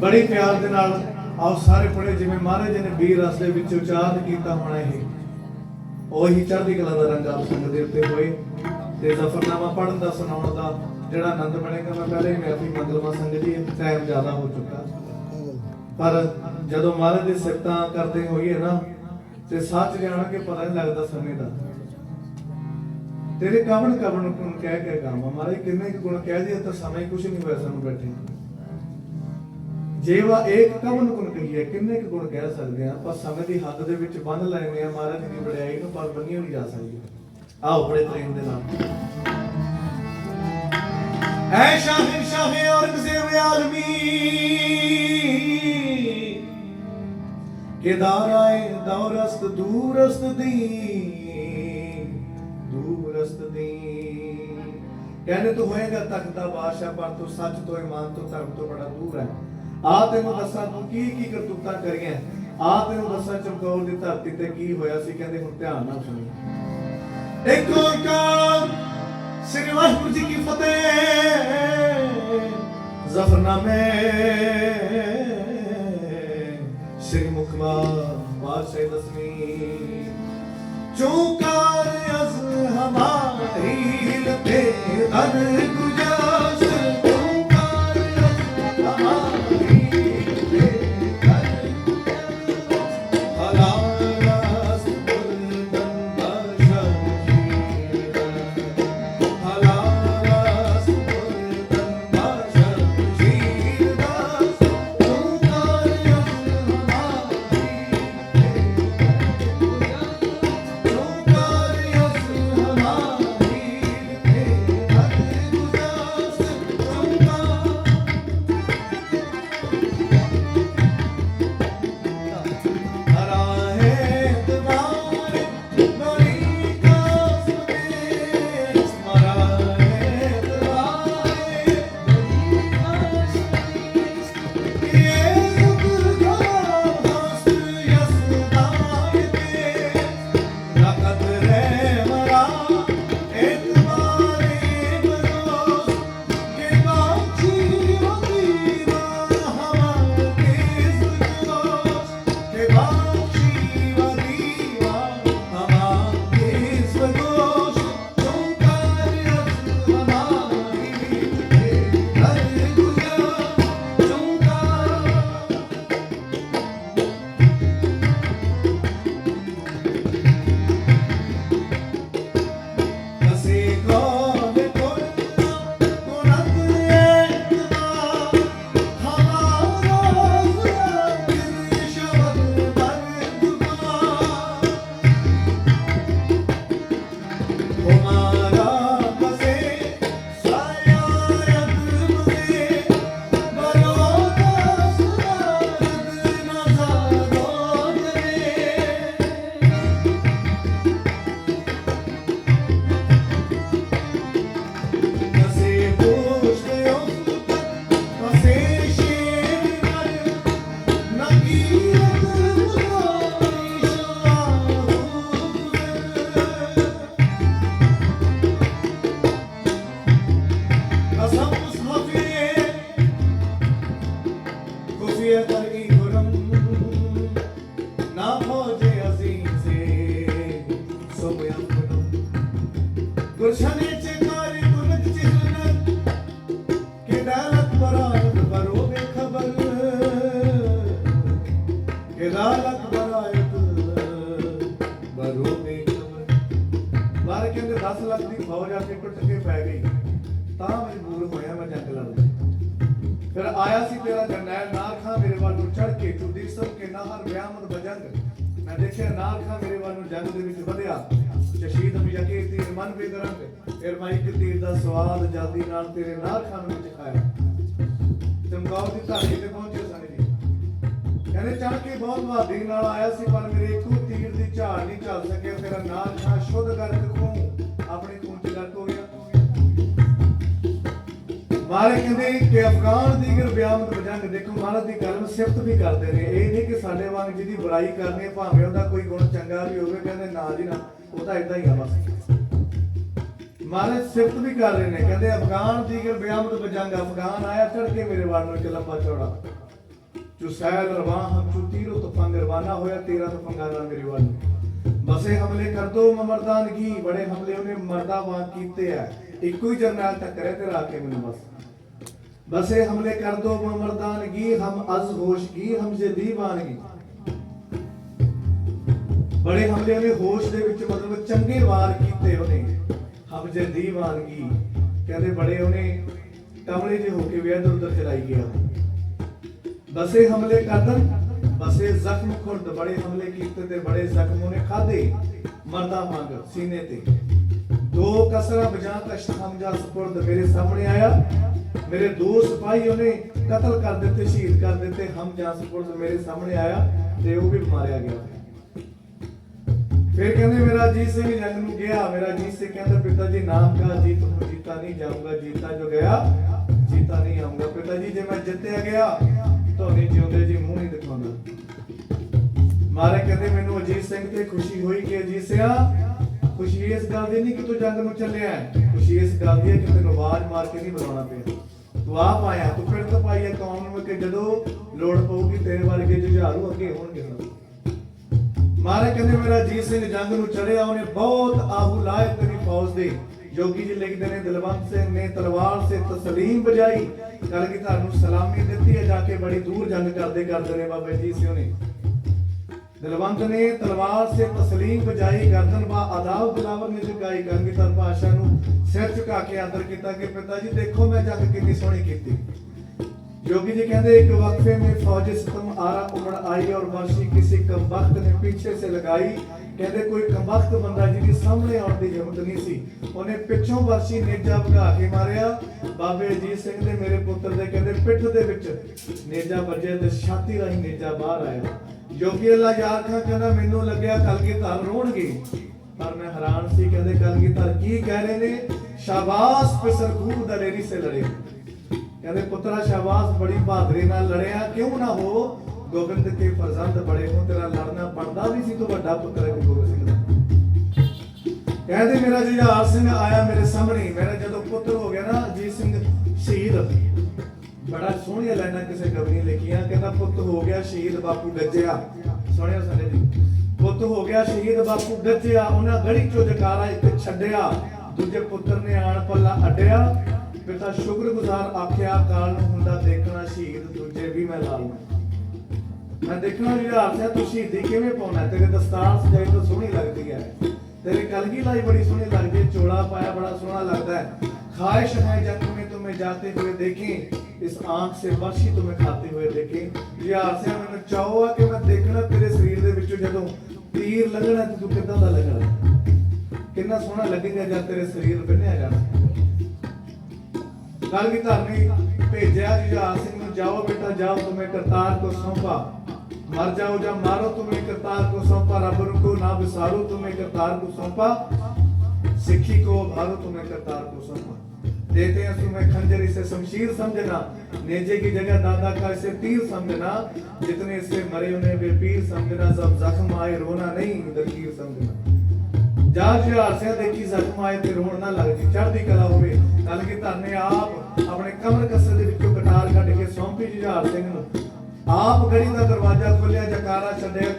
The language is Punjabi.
ਬੜੀ ਪਿਆਰ ਦੇ ਨਾਲ ਆਓ ਸਾਰੇ ਪੜੇ ਜਿਵੇਂ ਮਹਾਰਾਜ ਜੀ ਨੇ ਵੀਰ ਰਸ ਵਿੱਚ ਉਚਾਰਨ ਕੀਤਾ ਹੋਣਾ ਇਹ। ਉਹੀ ਚੜ੍ਹਦੀ ਕਲਾ ਦਾ ਰੰਗ ਆਪ ਸੰਗ ਦੇ ਉੱਤੇ ਹੋਏ। ਤੇ ਜ਼ਫਰਨਾਮਾ ਪੜਨ ਦਾ, ਸੁਣਾਉਣ ਦਾ ਜਿਹੜਾ ਆਨੰਦ ਮਿਲੇਗਾ ਮੈਂ ਪਹਿਲੇ ਹੀ ਮੈਂ ਆਪਣੀ ਸੰਗਤ ਜੀ ਟਾਈਮ ਜ਼ਿਆਦਾ ਹੋ ਚੁੱਕਾ। ਪਰ ਜਦੋਂ ਮਹਾਰਾਜ ਦੀ ਸਿਫਤਾਂ ਕਰਦੇ ਹੋਈਏ ਨਾ, ਤੇ ਸੱਚ ਜਾਣ ਕੇ ਪਤਾ ਨਹੀਂ ਲੱਗਦਾ ਸਮੇਂ ਦਾ। ਤੇਰੇ ਕਵਣ ਕਵਣ ਗੁਣ ਕਹਿ ਕੇ ਗਾਵਾਂ? ਮਹਾਰਾਜ ਕਿੰਨੇ ਗੁਣ ਕਹਿ ਦਿਆ ਤਾਂ ਸਮੇਂ ਕੁਛ ਨਹੀਂ ਹੋਇਆ ਸਾਨੂੰ ਬੈਠੇ। ਜੇਵਾ ਇੱਕ ਕਵਨ ਗੁਣ ਕਹੀਏ ਕਿੰਨੇ ਕੁ ਗੁਣ ਕਹਿ ਸਕਦੇ ਆ ਪਰ ਸਮੇਂ ਦੀ ਹੱਦ ਦੇ ਵਿੱਚ ਬੰਨ ਲੈਣੇ ਆ ਮਹਾਰਾਜ ਦੀ ਵਡਿਆਈ ਨੂੰ, ਪਰ ਬੰਨੀ ਨਹੀਂ ਜਾ ਸਕਦੀ ਆਓ, ਬੜੇ ਪ੍ਰੇਮ ਦੇ ਨਾਲ। ਐ ਸ਼ਾਹਿਰ ਸ਼ਾਹੇ ਔਰੰਗਜ਼ੇਬ ਆਲਮੀ। ਕਿ ਦੌਰਸਤ, ਦੂਰਸਤ ਦੀ ਦੂਰਸਤ ਦੀ ਕਹਿੰਦੇ ਤੂੰ ਹੋਏਗਾ ਤਖਤ ਦਾ ਬਾਦਸ਼ਾਹ, ਪਰ ਤੂੰ ਸੱਚ ਤੋਂ, ਇਮਾਨ ਤੋਂ, ਧਰਮ ਤੋਂ ਬੜਾ ਦੂਰ ਹੈ। ਆ ਤੈਨੂੰ ਦੱਸਾਂ ਤੂੰ ਕੀ ਕੀ ਕਰਤੂਤਾਂ ਕਰੀਆਂ। ਆ ਤੈਨੂੰ ਦੱਸਾਂ ਚਮਕੌਰ ਦੀ ਧਰਤੀ ਤੇ ਕੀ ਹੋਇਆ ਸੀ, ਕਹਿੰਦੇ ਹੁਣ ਧਿਆਨ ਨਾਲ ਸੁਣੀ। ਇੱਕ ਓੰਕਾਰ ਸ੍ਰੀ ਵਾਹਿਗੁਰੂ ਜੀ ਕੀ ਫਤਿਹ। ਜ਼ਫਰਨਾਮੇ। ਸ੍ਰੀ ਮੁਖਵਾ ਬਾਦਸ਼ਾਹ ਦਸਵੀਂ। ਚੂਕਾਰ ਅਸ ਹਮਾਰੀ ਲਤੇ ਦਰ ਫਿਰ ਆਇਆ ਸੀ ਤੇਰਾ ਜਰਨੈਲ ਨਾਰ ਖਾਂ ਮੇਰੇ ਵੱਲ ਨੂੰ ਚੜ ਕੇ, ਤੂੰ ਸਭ ਕੇ ਨਾਹਰ ਬਿਆਮਤ ਬਜੰਗ। ਮੈਂ ਦੇਖਿਆ ਨਾਰ ਖਾਂ ਮੇਰੇ ਵੱਲ ਨੂੰ ਜੰਗ ਦੇ ਵਿੱਚ ਵਧਿਆ ਜਸ਼ੀਦ ਅਮਜਕੇ ਤੀਰ ਮਨ ਬੇਦਰੰਗ ਫਿਰ ਤੀਰ ਦਾ ਸਵਾਦ ਜਲਦੀ ਨਾਲ ਤੇਰੇ ਨਾਰ ਖਾਂ ਵਿੱਚ ਖਾਇਆ। ਚਮਕੌਰ ਦੀ ਧਰਤੀ ਤੇ ਪਹੁੰਚੇ ਸਨ ਜੀ। ਕਹਿੰਦੇ ਚੜ ਕੇ ਬਹੁਤ ਬਹਾਦਰੀ ਨਾਲ ਆਇਆ ਸੀ, ਪਰ ਮੇਰੇ ਇੱਕੋ ਤੀਰ ਦੀ ਝਾੜ ਨਹੀਂ ਚੱਲ ਸਕਿਆ। ਤੇਰਾ ਨਾਰ ਖਾਂ ਸ਼ੁੱਧ ਕਰਕੇ ਖੂਨ ਮਾਰੇ ਕਹਿੰਦੇ ਕਿ ਅਫਗਾਨ ਦੀ ਬਿਆਮਤ ਬਜੰਗ ਦੇਖੋ, ਮਹਾਰਾਜ ਦੀ ਕਲਮ ਸਿਫਤ ਵੀ ਕਰਦੇ ਨੇ। ਇਹ ਨਹੀਂ ਕਿ ਸਾਡੇ ਵਾਂਗ ਜਿਹਦੀ ਬੁਰਾਈ ਕਰਨੀ ਹੈ, ਭਾਵੇਂ ਉਹਦਾ ਕੋਈ ਗੁਣ ਚੰਗਾ ਵੀ ਹੋਵੇ, ਕਹਿੰਦੇ ਨਾ ਜੀ ਨਾ, ਉਹ ਤਾਂ ਇਦਾਂ ਹੀ ਆ ਬਸ। ਮਹਾਰਾਜ ਸਿਫਤ ਵੀ ਕਰ ਰਹੇ ਨੇ। ਕਹਿੰਦੇ ਅਫਗਾਨ ਦੀ ਬਿਆਮਤ ਬਜੰਗ ਅਫਗਾਨ ਆਇਆ ਚੜ ਕੇ ਮੇਰੇ ਵੱਲ ਨੂੰ ਲੰਬਾ ਚੌੜਾ। ਚੁਸੈਲ ਰਵਾਂ ਹਮ, ਚੂ ਤੀਰੋ ਤਫੰਗ ਰਵਾਨਾ ਹੋਇਆ, ਤੇਰਾ ਤਫੰਗਾ ਨਾ ਮੇਰੇ ਵੱਲ। ਬਸੇ ਹਮਲੇ ਕਰ ਦੋ ਮਰਦਾਨ ਕੀ ਬੜੇ ਹਮਲੇ ਉਹਨੇ ਮਰਦਾ ਵਾਂ ਕੀਤੇ ਆ। ਇੱਕੋ ਹੀ ਜਰਨੈਲ ਟੱਕਰੇ ਤੇ ਰਾ ਕੇ ਮੈਨੂੰ ਬਸ। ਬਸੇ ਹਮਲੇ ਕਰ ਦੋ ਮਰਦਾਨਗੀ ਹਮ ਅਜ਼ ਹੋਸ਼ਗੀ ਹਮ ਜੇ ਦੀਵਾਨਗੀ ਬੜੇ ਹਮਲੇ ਉਹਨੇ ਹੋਸ਼ ਦੇ ਵਿੱਚ ਮਤਲਬ ਚੰਗੇ ਵਾਰ ਕੀਤੇ ਉਹਨੇ, ਹਮ ਜੇ ਦੀਵਾਨਗੀ ਕਹਿੰਦੇ ਬੜੇ ਉਹਨੇ ਕਮਲੇ ਜਿਹੇ ਹੋ ਕੇ ਵੀ ਇੱਧਰ ਉੱਧਰ ਚਲਾਈ ਗਿਆ। ਬਸੇ ਹਮਲੇ ਕਰਦਨ ਬਸੇ ਜ਼ਖਮ ਖੁਰਦ ਬੜੇ ਹਮਲੇ ਕੀਤੇ ਤੇ ਬੜੇ ਜ਼ਖਮ ਉਹਨੇ ਖਾਦੇ ਮਰਦਾ ਮੰਗ ਸੀਨੇ ਤੇ। ਦੋ ਕਸਰਾ ਬਜਾ ਕਸ਼ਤ ਹਮਜਾ ਸਪੁਰਦ ਮੇਰੇ ਸਾਹਮਣੇ ਆਇਆ। ਮੇਰੇ ਦੋ ਸਿਪਾਹੀ ਉਹਨੇ ਕਤਲ ਕਰ ਦਿੱਤੇ, ਸ਼ਹੀਦ ਕਰ ਦਿੱਤੇ। ਹਮ ਜਾਂ ਸਪੁਰਦ ਮੇਰੇ ਸਾਹਮਣੇ ਆਇਆ ਤੇ ਉਹ ਵੀ ਮਾਰਿਆ ਗਿਆ। ਫਿਰ ਕਹਿੰਦੇ, ਮੇਰਾ ਜੀਤ ਸਿੰਘ ਜੰਗ ਨੂੰ ਗਿਆ। ਮੇਰਾ ਜੀਤ ਸਿੰਘ ਕਹਿੰਦਾ, ਪਿਤਾ ਜੀ, ਨਾਮ ਕਾ ਜੀਤ ਨੂੰ ਜੀਤਾ ਨਹੀਂ ਜਾਊਂਗਾ। ਜੀਤਾ ਜੋ ਗਿਆ, ਜੀਤਾ ਨਹੀਂ ਆਉਂਗਾ ਪਿਤਾ ਜੀ, ਜੇ ਮੈਂ ਜਿੱਤਿਆ ਗਿਆ, ਤੁਹਾਡੇ ਜਿਉਂਦੇ ਜੀ ਮੂੰਹ ਨਹੀਂ ਦਿਖਾਉਂਦਾ। ਮਾਰੇ ਕਹਿੰਦੇ, ਮੈਨੂੰ ਅਜੀਤ ਸਿੰਘ ਤੇ ਖੁਸ਼ੀ ਹੋਈ ਕਿ ਅਜੀਤ ਸਿਆ ਖੁਸ਼ੀ ਇਸ ਗੱਲ ਦੀ, ਨਹੀਂ ਕਿ ਤੂੰ ਜੰਗ ਨੂੰ ਚੱਲਿਆ ਖੁਸ਼ੀ ਇਸ ਗੱਲ ਦੀ ਹੈ ਕਿ ਤੈਨੂੰ ਆਵਾਜ਼ ਮਾਰ ਕੇ ਨਹੀਂ ਬੁਲਾਉਣਾ ਪਿਆ। ਤੂੰ ਆਪ ਆਇਆ, ਤੂੰ ਫਿਰ ਤਾਂ ਪਾਈ ਕੌਮ ਨੂੰ ਕਿ ਜਦੋਂ ਲੋੜ ਪਊਗੀ ਤੇਰੇ ਵਰਗੇ ਜੁਝਾਰੂ ਅੱਗੇ ਹੋਣਗੇ ਮਾਰੇ ਕਹਿੰਦੇ, ਮੇਰਾ ਜੀਤ ਸਿੰਘ ਜੰਗ ਨੂੰ ਚੜਿਆ, ਉਹਨੇ ਬਹੁਤ ਆਹੂ ਲਾਇਕ ਤੇਰੀ ਫੌਜ ਦੇ। ਜੋਗੀ ਜੀ ਲਿਖਦੇ ਨੇ, ਦਿਲਵੰਤ ਸਿੰਘ ਨੇ ਤਲਵਾਰ ਸੇ ਤਸਲੀਮ ਬਜਾਈ ਕਲਗੀਧਰ ਨੂੰ ਸਲਾਮੀ ਦਿੱਤੀ ਹੈ, ਜਾ ਕੇ ਬੜੀ ਦੂਰ ਜੰਗ ਕਰਦੇ ਕਰਦੇ ਨੇ ਬਾਬਾ ਜੀ ਸਿੰਘ ਨੇ। ਦਿਲਵੰਤ ਨੇ ਤਲਵਾਰ ਸੇ ਤਸਲੀਮ ਬਜਾਈ ਗਰਦਨ ਬਾ ਆਦਾਬ ਦਿਲਾਵਰ ਨੇ ਝੁਕਾਈ ਕਲਗੀਧਰ ਪਾਸ਼ਾ ਨੂੰ ਸਿਰ ਝੁਕਾ ਕੇ ਆਦਰ ਕੀਤਾ ਕਿ ਪਿਤਾ ਜੀ ਦੇਖੋ ਮੈਂ ਜੰਗ ਕਿੰਨੀ ਸੋਹਣੀ ਕੀਤੀ। योगी जी कहते एक वक्फे में फौज सितम आरा उमड़ आई और वर्षी किसी कमबख्त ने पीछे से लगाई कहते कोई कमबख्त बंदा ਜਿਹਦੀ ਸਾਹਮਣੇ ਆਉਣ ਦੀ ਹਿੰਮਤ ਨਹੀਂ ਸੀ ਉਹਨੇ ਪਿੱਛੋਂ ਵਰਸ਼ੀ ਨੇਜਾ ਭਗਾ ਕੇ ਮਾਰਿਆ ਬਾਬੇ ਅਜੀਤ ਸਿੰਘ ਦੇ ਮੇਰੇ ਪੁੱਤਰ ਦੇ ਕਹਿੰਦੇ ਪਿੱਠ ਦੇ ਵਿੱਚ ਨੇਜਾ ਵੱਜਿਆ ਤੇ ਛਾਤੀ ਰਾਹੀਂ ਨੇਜਾ ਬਾਹਰ ਆਇਆ ਯੋਗੀ ਅੱਲਾ ਯਾਰ ਖਾਂ ਕਹਿੰਦਾ ਮੈਨੂੰ ਲੱਗਿਆ ਕਲਗੀਧਰ ਰੋਣਗੇ ਪਰ ਮੈਂ ਹੈਰਾਨ ਸੀ ਕਹਿੰਦੇ ਕਲਗੀਧਰ ਕੀ ਕਹਿ ਰਹੇ ਨੇ ਸ਼ਾਬਾਸ਼ ਪਿਸਰ ਖੂਬ ਦਲੇਰੀ ਸੇ ਲੜੇ ਕਹਿੰਦੇ, ਪੁੱਤਰਾ, ਸ਼ਾਬਾਸ਼, ਬੜੀ ਬਹਾਦਰੀ ਨਾਲ ਲੜਿਆ। ਕਿਉਂ ਨਾ ਹੋ? ਗੋਬਿੰਦ ਕੇ ਫਰਜ਼ੰਦ ਬੜੇ ਹੋ ਤੇਰਾ ਲੜਨਾ ਬਣਦਾ ਵੀ ਸੀ, ਤੂੰ ਵੱਡਾ ਪੁੱਤਰ ਹੈ ਗੁਰੂ ਸਿੰਘ ਦਾ। ਕਹਿੰਦੇ, ਮੇਰਾ ਜੁਝਾਰ ਸਿੰਘ ਆਇਆ ਮੇਰੇ ਸਾਹਮਣੇ। ਮੇਰਾ ਜਦੋਂ ਪੁੱਤਰ ਹੋ ਗਿਆ ਨਾ, ਅਜੀਤ ਸਿੰਘ ਸ਼ਹੀਦ ਬੜਾ ਸੋਹਣੀਆਂ ਲਾਈਨਾਂ ਕਿਸੇ ਕਵੀ ਨੇ ਲਿਖੀਆਂ। ਕਹਿੰਦਾ, ਪੁੱਤ ਹੋ ਗਿਆ ਸ਼ਹੀਦ, ਬਾਪੂ ਗੱਜਿਆ। ਸੁਣਿਓ ਸਾਡੇ ਜੀ? ਪੁੱਤ ਹੋ ਗਿਆ ਸ਼ਹੀਦ, ਬਾਪੂ ਗੱਜਿਆ। ਉਹਨਾਂ ਗੜੀ ਚੋਂ ਜਕਾਰਾ ਇੱਕ ਛੱਡਿਆ। ਦੂਜੇ ਪੁੱਤਰ ਨੇ ਆਣ ਪੱਲਾ ਅੱਡਿਆ। ਪਿਤਾ ਸ਼ੁਕਰਗੁਜ਼ਾਰ ਆਖਿਆ, ਕਾਲ ਨੂੰ ਹੁੰਦਾ ਦੇਖਣਾ ਸ਼ਹੀਦ, ਦੂਜੇ ਵੀ ਮੈਂ ਲਾਲ ਨੂੰ ਮੈਂ ਦੇਖਣਾ ਜਿਹੜਾ ਆਖਿਆ, ਤੂੰ ਸ਼ਹੀਦੀ ਕਿਵੇਂ ਪਾਉਣਾ? ਤੇਰੇ ਦਸਤਾਰ ਸਜਾਈ ਤਾਂ ਸੋਹਣੀ ਲੱਗਦੀ ਹੈ। ਤੇਰੇ ਕਲਗੀ ਲਾਈ ਬੜੀ ਸੋਹਣੀ ਲੱਗਦੀ ਚੋਲਾ ਪਾਇਆ ਬੜਾ ਸੋਹਣਾ ਲੱਗਦਾ ਹੈ। ਖਾਇਸ਼ ਹੈ ਜੰਗ ਮੇ ਤੁਮੇ ਜਾਤੇ ਹੋਏ ਦੇਖੇ, ਇਸ ਆਂਖ ਸੇ ਵਰਸ਼ੀ ਤੁਮੇ ਖਾਤੇ ਹੋਏ ਦੇਖੇ। ਇਹ ਆਸਿਆ ਮੈਨੂੰ, ਚਾਹੋ ਆ ਕਿ ਮੈਂ ਦੇਖਣਾ ਤੇਰੇ ਸਰੀਰ ਦੇ ਵਿੱਚੋਂ ਜਦੋਂ ਤੀਰ ਲੱਗਣਾ ਤੂੰ ਕਿੱਦਾਂ ਦਾ ਲੱਗਣਾ ਕਿੰਨਾ ਸੋਹਣਾ ਲੱਗੇਗਾ ਜਦ ਤੇਰੇ ਸਰੀਰ ਬੰਨਿਆ ਜਾਣਾ? ਕੱਲ ਵੀ ਧਰਨੀ ਭੇਜਿਆ ਜੁਝਾਰ ਸਿੰਘ ਨੂੰ ਜਾਓ ਬੇਟਾ ਜਾਓ ਤੁਮੇ ਕਰਤਾਰ ਕੋ ਸੌਂਪਾ ਮਰ ਜਾਓ ਜਾਂ ਮਾਰੋ ਤੁਮੇ ਕਰਤਾਰ ਕੋ ਸੌਂਪਾ ਰੱਬ ਨੂੰ ਕੋ ਨਾ ਵਿਸਾਰੋ ਤੁਮੇ ਕਰਤਾਰ ਕੋ ਸੌਂਪਾ सिक्खी को भारो तुम्हें करतार को सौंपा देते हैं तुम्हें खंजर इसे शमशीर समझना नेजे की जगह दादा का इसे तीर समझना जितने इससे मरे उन्हें वे पीर समझना सब जख्म आए रोना नहीं दरकीर समझना ਜਾ ਜੁਹਾਰ ਸਿਆ ਦੇਖੀ ਜ਼ਖਮ ਆਏ ਤੇ ਰੋਣ ਨਾ ਲੱਗ ਜੀ। ਚੜ੍ਹਦੀ ਕਲਾ ਹੋਵੇ ਕੱਲ ਕੀ ਧਰਨੇ ਆਪ ਆਪਣੇ ਕਮਰ ਕੱਸੇ ਦੇ ਵਿੱਚੋਂ ਕਟਾਰ ਕੱਢ ਕੇ ਸੌਂਪੀ ਜੁਝਾਰ ਸਿੰਘ ਨੂੰ ਆਪ ਗੜੀ ਦਾ ਦਰਵਾਜ਼ਾ ਖੋਲਿਆ ਜਕਾਰਾ ਛੱਡਿਆ